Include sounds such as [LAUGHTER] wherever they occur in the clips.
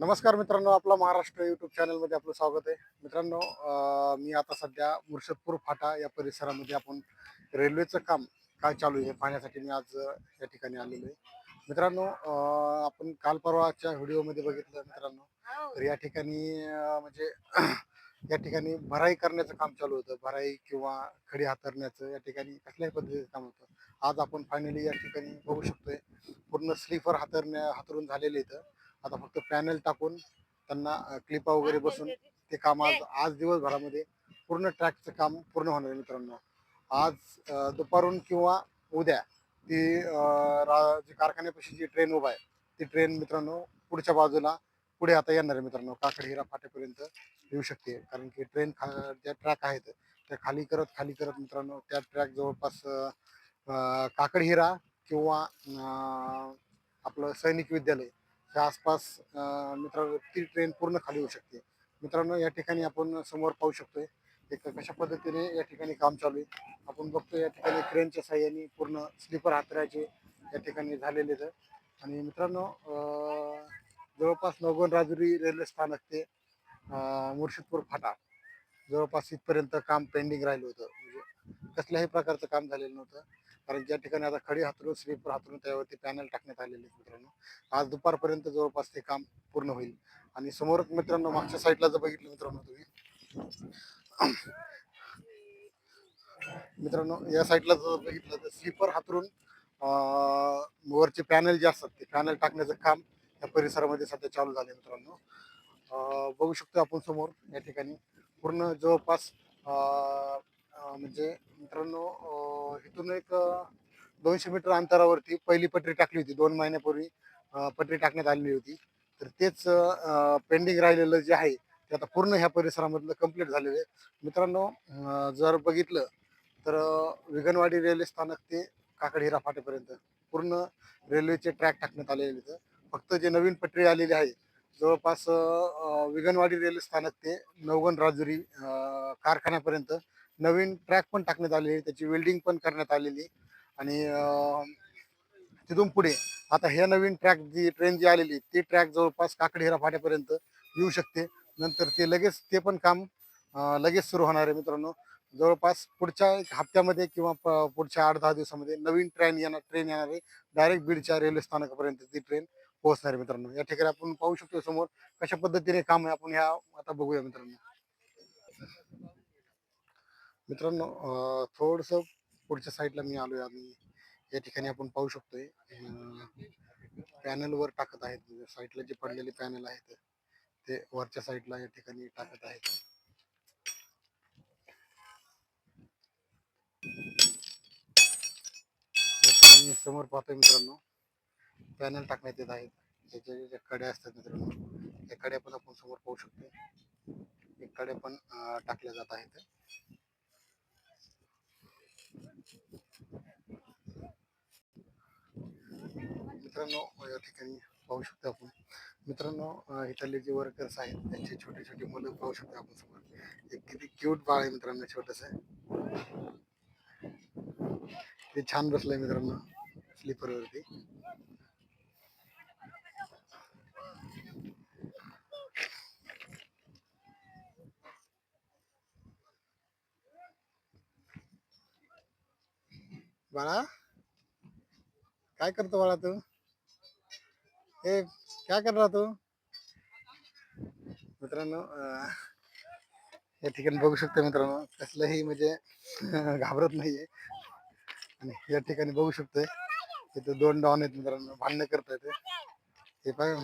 नमस्कार मित्रांनो आपला महाराष्ट्र युट्यूब चॅनलमध्ये आपलं स्वागत आहे. मित्रांनो मी आता सध्या मुर्शदपूर फाटा या परिसरामध्ये आपण रेल्वेचं काम काय चालू आहे हे पाहण्यासाठी मी आज या ठिकाणी आलेलो आहे. मित्रांनो आपण काल परवाच्या व्हिडिओमध्ये बघितलं मित्रांनो तर या ठिकाणी म्हणजे [CLEARS THROAT] या ठिकाणी भराई करण्याचं काम चालू होतं. भराई किंवा खडी हातरण्याचं या ठिकाणी कसल्याही पद्धतीचं काम होतं. आज आपण फायनली या ठिकाणी बघू शकतोय पूर्ण स्लीपर हातरण्या हातरून झालेले इथं. आता फक्त पॅनल टाकून त्यांना क्लिपा वगैरे बसून ते काम आज आज दिवसभरामध्ये पूर्ण ट्रॅकचं काम पूर्ण होणार आहे मित्रांनो. आज दुपारून किंवा उद्या ती जी कारखान्यापाशी जी ट्रेन उभा आहे ती ट्रेन मित्रांनो पुढच्या बाजूला पुढे आता येणार आहे मित्रांनो. काकड हिरा फाट्यापर्यंत येऊ शकते. कारण की ट्रेन खा ज्या ट्रॅक आहेत त्या खाली करत खाली करत मित्रांनो त्या ट्रॅक जवळपास काकड हिरा किंवा आपलं सैनिक विद्यालय च्या आसपास मित्रांनो ती ट्रेन पूर्ण खाली होऊ शकते. मित्रांनो या ठिकाणी आपण समोर पाहू शकतोय एक कशा पद्धतीने या ठिकाणी काम चालू आहे. आपण बघतोय या ठिकाणी क्रेनच्या साह्याने पूर्ण स्लीपर हातऱ्याचे या ठिकाणी झालेले आहेत. आणि मित्रांनो जवळपास नवगण राजुरी रेल्वे स्थानक ते मुर्शिदपूर फाटा जवळपास इथपर्यंत काम पेंडिंग राहिलं होतं. म्हणजे कसल्याही प्रकारचं काम झालेलं नव्हतं. कारण ज्या ठिकाणी आता खडी हातरून स्लीपर हातरून त्यावरती पॅनल टाकण्यात आलेले आहेत मित्रांनो. आज दुपारपर्यंत जवळपास ते काम पूर्ण होईल. आणि समोरच मित्रांनो मागच्या साईडला जर बघितलं मित्रांनो तुम्ही. मित्रांनो या साईडला जर बघितलं तर स्लीपर हातरून वरचे पॅनल जे असतात ते पॅनल टाकण्याचं काम या परिसरामध्ये सध्या चालू झाले मित्रांनो. बघू शकतो आपण समोर या ठिकाणी पूर्ण जवळपास म्हणजे मित्रांनो इथून एक दोनशे मीटर अंतरावरती पहिली पटरी टाकली होती. दोन महिन्यापूर्वी पटरी टाकण्यात आलेली होती. तर तेच पेंडिंग राहिलेलं जे आहे ते आता पूर्ण ह्या परिसरामधलं कंप्लीट झालेलं आहे. मित्रांनो जर बघितलं तर विघनवाडी विगनवाडी रेल्वे स्थानक ते काकडहिरा फाटेपर्यंत पूर्ण रेल्वेचे ट्रॅक टाकण्यात आलेले आहेत. फक्त जे नवीन पटरी आलेली आहे जवळपास विघनवाडी विगनवाडी रेल्वे स्थानक ते नवगण राजुरी कारखान्यापर्यंत नवीन ट्रॅक पण टाकण्यात आलेली त्याची वेल्डिंग पण करण्यात आलेली. आणि तिथून पुढे आता हे नवीन ट्रॅक जी ट्रेन जी आलेली ती ट्रॅक जवळपास काकडहिरा फाट्यापर्यंत येऊ शकते. नंतर ते लगेच ते पण काम लगेच सुरू होणार आहे मित्रांनो. जवळपास पुढच्या एक हप्त्यामध्ये किंवा प- पुढच्या आठ दहा दिवसामध्ये नवीन ट्रेन येणार ट्रेन येणार आहे. डायरेक्ट बीडच्या रेल्वे स्थानकापर्यंत ती ट्रेन पोहोचणार आहे मित्रांनो. या ठिकाणी आपण पाहू शकतो समोर कशा पद्धतीने काम आहे आपण ह्या आता बघूया मित्रांनो. मित्रांनो थोडस पुढच्या साईडला मी आलोय. आम्ही या ठिकाणी आपण पाहू शकतोय. पॅनल वर टाकत आहेत. म्हणजे साईडला जे पडलेले पॅनल आहेत ते वरच्या साईडला या ठिकाणी टाकत आहेत. समोर पाहतोय मित्रांनो पॅनल टाकण्यात येत आहेत. त्याच्या ज्या कड्या असतात मित्रांनो त्या कड्या पण आपण समोर पाहू शकतो एक कड्या पण टाकल्या जात आहेत. मित्रांनो या ठिकाणी पाहू शकतो आपण. मित्रांनो इथले जे वर्कर्स आहेत त्यांचे छोटे छोटे मुलं पाहू शकतो आपण समोर. एक किती क्यूट बाळ आहे मित्रांनो छोटस. ते छान बसलंय मित्रांनो स्लीपर वरती. बाळा काय करतो बाळा तू? हे काय कर रहा तू? मित्रांनो या ठिकाणी बघू शकतो मित्रांनो. कसलंही म्हणजे [LAUGHS] घाबरत नाहीये. आणि या ठिकाणी बघू शकतोय. इथे दोन डॉन आहेत मित्रांनो. भांडणं करतायत. हे पाय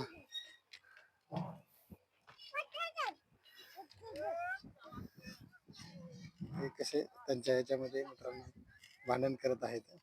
हे कसे त्यांच्या ह्याच्यामध्ये मित्रांनो भांडण करत आहेत.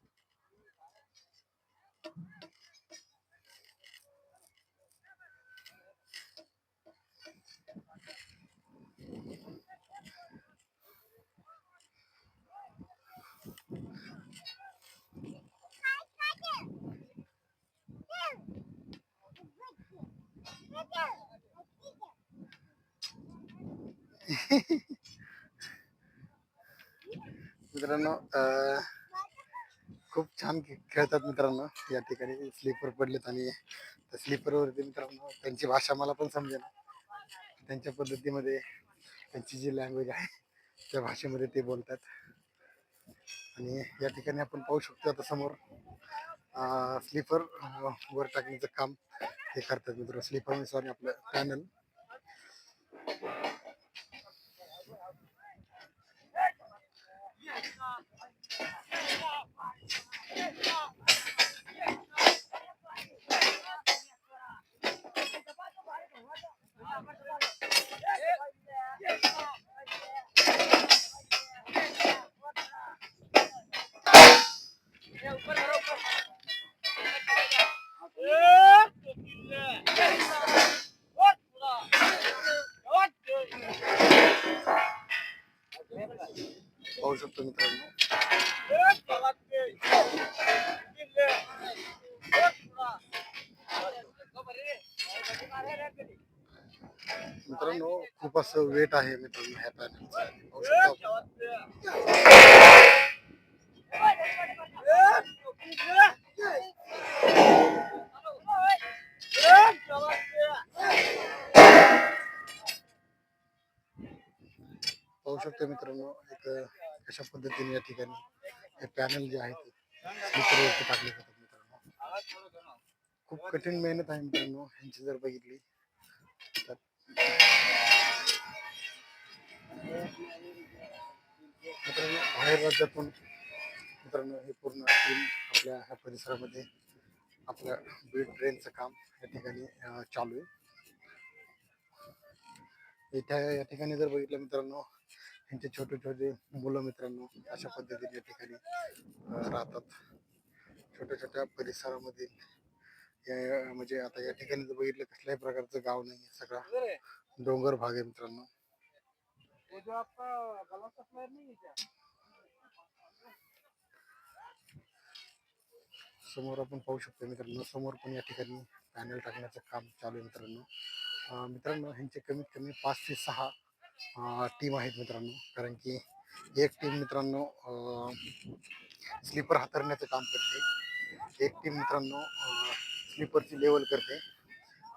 [LAUGHS] मित्रांनो खूप छान खे- खेळतात मित्रांनो. या ठिकाणी स्लीपर पडलेत आणि तर स्लीपरवरती मित्रांनो त्यांची भाषा मला पण समजेल त्यांच्या पद्धतीमध्ये त्यांची जी लँग्वेज आहे त्या भाषेमध्ये ते बोलतात. आणि या ठिकाणी आपण पाहू शकतो आता समोर स्लीपर वर टाकण्याचं काम हे करतात मित्र. स्लीपर सॉरी आपलं पॅनल get caught. मित्रांनो खूप असं वेट आहे मित्रांनो एक हे पॅनल जे ते स्लीपरवरती टाकले खूप कठीण मेहनत आहे मित्रांनो ह्यांची जर बघितली तर. मित्रांनो बाहेर राज्यातून मित्रांनो हे पूर्ण टीम आपल्या ह्या परिसरामध्ये आपल्या बीड ट्रेनचं काम या ठिकाणी चालू आहे. इथे या ठिकाणी जर बघितलं मित्रांनो यांचे छोटे छोटे मुलं मित्रांनो अशा पद्धतीने या ठिकाणी राहतात. छोट्या छोट्या परिसरामध्ये या- म्हणजे आता या ठिकाणी जर बघितलं कसल्याही प्रकारचं गाव नाही सगळा. डोंगर भाग आहे मित्रांनो. समोर आपण पाहू शकतो मित्रांनो समोर पण या ठिकाणी पॅनल टाकण्याचं काम चालू आहे मित्रांनो. मित्रांनो ह्यांचे कमीत कमी पाच ते सहा टीम आहेत मित्रांनो. कारण की एक टीम मित्रांनो स्लीपर हाताळण्याचं काम करते. एक टीम मित्रांनो स्लीपरची लेवल करते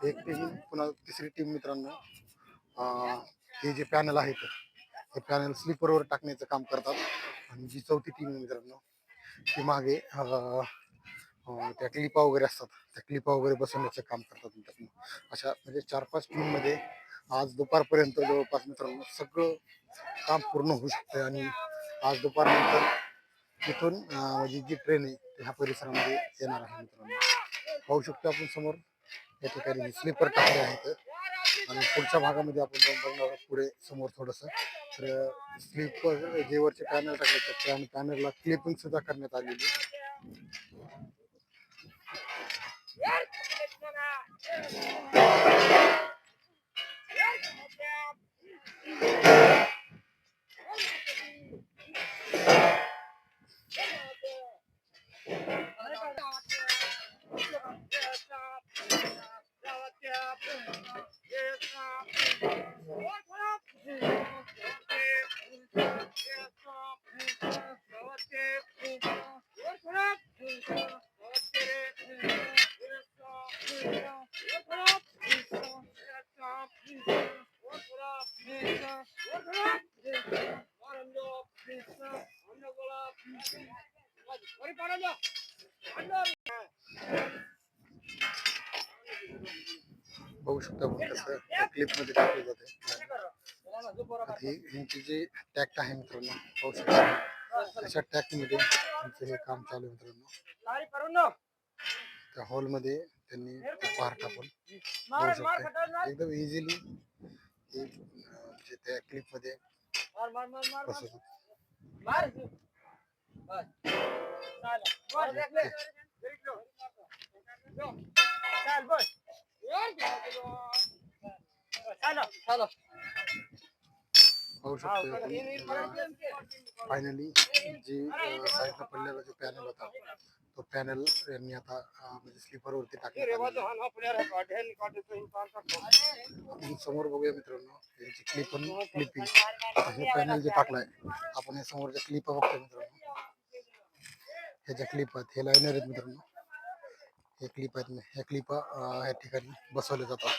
एक टीम पुन्हा तिसरी टीम मित्रांनो हे जे पॅनल आहेत हे पॅनल स्लीपरवर टाकण्याचं काम करतात. आणि जी चौथी टीम आहे मित्रांनो ती मागे त्या क्लिपा वगैरे असतात. त्या क्लिपा वगैरे बसवण्याचं काम करतात मित्रांनो. अशा म्हणजे चार पाच टीममध्ये आज दुपारपर्यंत जवळपास मित्रांनो सगळं काम पूर्ण होऊ शकतं आणि आज दुपारनंतर तिथून म्हणजे जी ट्रेन आहे ह्या परिसरामध्ये येणार आहे मित्रांनो. पाहू शकतो आपण समोर. या ठिकाणी स्लीपर टाकले आहेत. आणि पुढच्या भागामध्ये आपण जाऊन बघणार आहोत पुढे समोर थोडंसं. तर स्लीपर जे वरचे पॅनल टाकले त्या पॅनलला क्लिपिंग सुद्धा करण्यात आलेली आहे. बघू शकता आपण कसं क्लिप मध्ये टाकलं जाते ह्यांची जी टॅक्ट आहे मित्रांनो, पाहू शकता अशा टॅक्ट मध्ये हे काम चालू आहे मित्रांनो. त्या हॉलमध्ये त्यांनी ते पार टाकून बघू शकता. एकदम इझिली म्हणजे त्या क्लिपमध्ये बसवतात पाहू शकतो फायनली जी साईडला पडलेला जो पॅनल होता तो पॅनल यांनी आता म्हणजे स्लीपर वरती टाकण्यात आलेला आहे. आपण समोर बघूया मित्रांनो यांची क्लिप क्लिपिंग हे पॅनल जे टाकलाय आपण हे समोरच्या क्लिप बघतोय मित्रांनो ह्याच्या क्लिप आहेत हे लायनर आहेत मित्रांनो हे क्लिप आहेत ना, ह्या क्लिप ह्या ठिकाणी बसवले जातात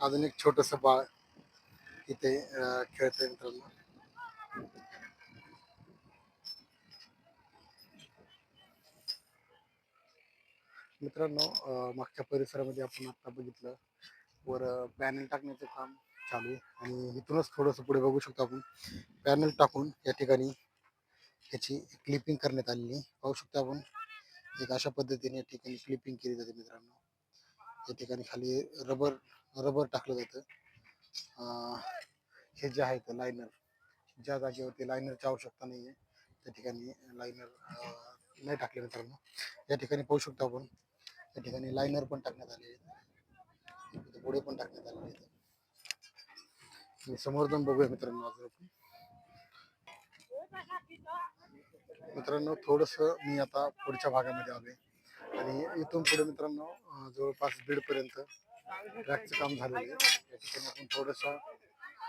अजून एक छोटस बाळ इथे अं, खेळतंय मित्रांनो. मित्रांनो मागच्या परिसरामध्ये आपण आता बघितलं वर पॅनल टाकण्याचं काम चालू आहे. आणि इथूनच थोडंसं पुढे बघू शकतो आपण. पॅनल टाकून या ठिकाणी त्याची क्लिपिंग करण्यात आलेली पाहू शकतो आपण. एक अशा पद्धतीने या ठिकाणी क्लिपिंग केली जाते मित्रांनो. या ठिकाणी खाली रबर रबर टाकलं जातं. हे जे आहे ते लायनर ज्या जागेवरती लायनरची आवश्यकता नाही आहे त्या ठिकाणी लायनर नाही टाकले मित्रांनो. या ठिकाणी पाहू शकतो आपण. या ठिकाणी लायनर पण टाकण्यात आले आहेत. पुढे पण टाकण्यात आलेले आहेत. समोर जाऊन बघूया मित्रांनो आज आपण. मित्रांनो थोडंसं मी आता पुढच्या भागामध्ये आलोय. आणि इथून पुढे मित्रांनो जवळपास दीडपर्यंत ट्रॅकचं काम झालेलं आहे. या ठिकाणी आपण थोडंसं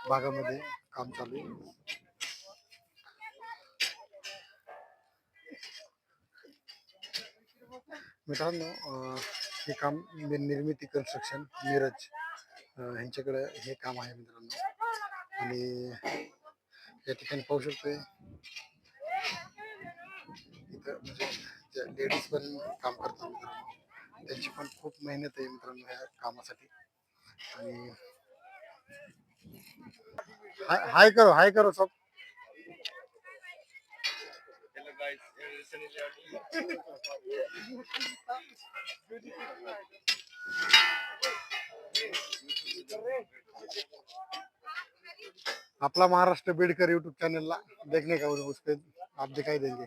भागामध्ये काम चालू आहे. मित्रांनो हे काम निर्मिती कन्स्ट्रक्शन मिरज ह्यांच्याकडे हे काम आहे मित्रांनो. आणि या ठिकाणी पाहू शकतोय म्हणजे लेडीज पण काम करतात मित्रांनो. त्यांची पण खूप मेहनत आहे मित्रांनो ह्या कामासाठी. आणि हाय हाय करो हाय करो सब. अपना महाराष्ट्र बेडकर यूट्यूब चैनल ला देखने का उसपे आप दिखाई देंगे.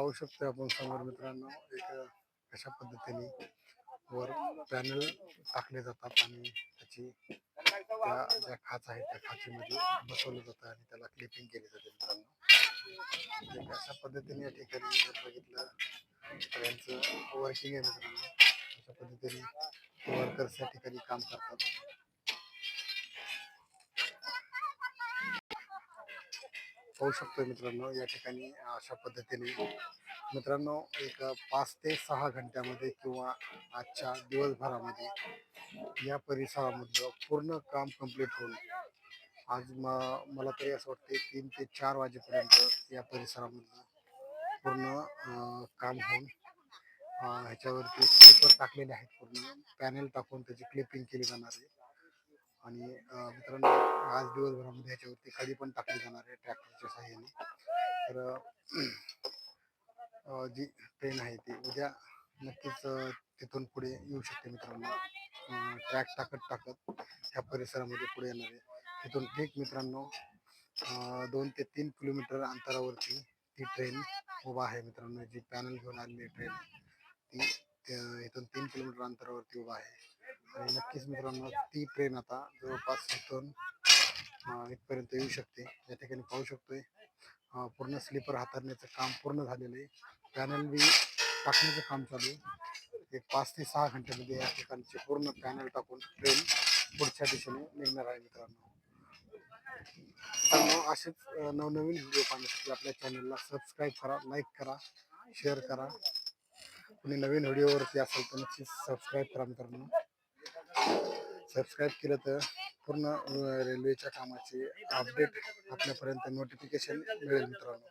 पाहू शकतो आपण समोर मित्रांनो एक अशा पद्धतीने वर पॅनल टाकले जातात आणि त्याची त्या ज्या खाच आहेत त्या खाचीमध्ये बसवलं जातं आणि त्याला क्लिपिंग केली जाते मित्रांनो. एक अशा पद्धतीने या ठिकाणी जर बघितलं तर यांचं वर्किंग आहे मित्रांनो. अशा पद्धतीने वर्कर्स या ठिकाणी काम करतात. पाहू शकतो मित्रांनो या ठिकाणी अशा पद्धतीने मित्रांनो एक पाच ते सहा घंट्यामध्ये किंवा आजच्या दिवसभरामध्ये या परिसरामधलं पूर्ण काम कंप्लीट होऊन आज म मला तरी असं वाटते तीन ते चार वाजेपर्यंत या परिसरामधलं पूर्ण काम होऊन ह्याच्यावरती पेपर टाकलेले आहेत पूर्ण. पॅनल टाकून त्याची क्लिपिंग केली जाणार आहे. आणि मित्रांनो आज दिवसभरामध्ये ह्याच्यावरती खाली पण टाकली जाणार आहे ट्रॅक्टरच्या साह्याने तर जी ट्रेन आहे ती उद्या नक्कीच तिथून पुढे येऊ शकते मित्रांनो. ट्रॅक टाकत टाकत ह्या परिसरामध्ये पुढे येणार आहे. तिथून ठीक मित्रांनो दोन ते तीन किलोमीटर अंतरावरती ती ट्रेन उभा आहे मित्रांनो. जी पॅनल घेऊन आलेली ट्रेन ती इथून तीन किलोमीटर अंतरावरती उभा आहे. आणि नक्कीच मित्रांनो ती ट्रेन आता जवळपास इथून इथपर्यंत येऊ शकते. या ठिकाणी पाहू शकतोय. पूर्ण स्लीपर हाताळण्याचं काम पूर्ण झालेलं आहे. पॅनल बी टाकण्याचं काम चालू आहे. एक पाच ते सहा घंट्यामध्ये या ठिकाणचे पूर्ण पॅनल टाकून ट्रेन पुढच्या दिशेने निघणार आहे मित्रांनो. असेच नवनवीन व्हिडिओ पाहण्यासाठी आपल्या चॅनलला सबस्क्राईब करा लाईक करा शेअर करा. कोणी नवीन व्हिडिओवरती असेल तर नक्कीच सबस्क्राईब करा मित्रांनो. सबस्क्राईब केलं तर पूर्ण रेल्वेच्या कामाचे अपडेट आपल्यापर्यंत नोटिफिकेशन मिळेल मित्रांनो.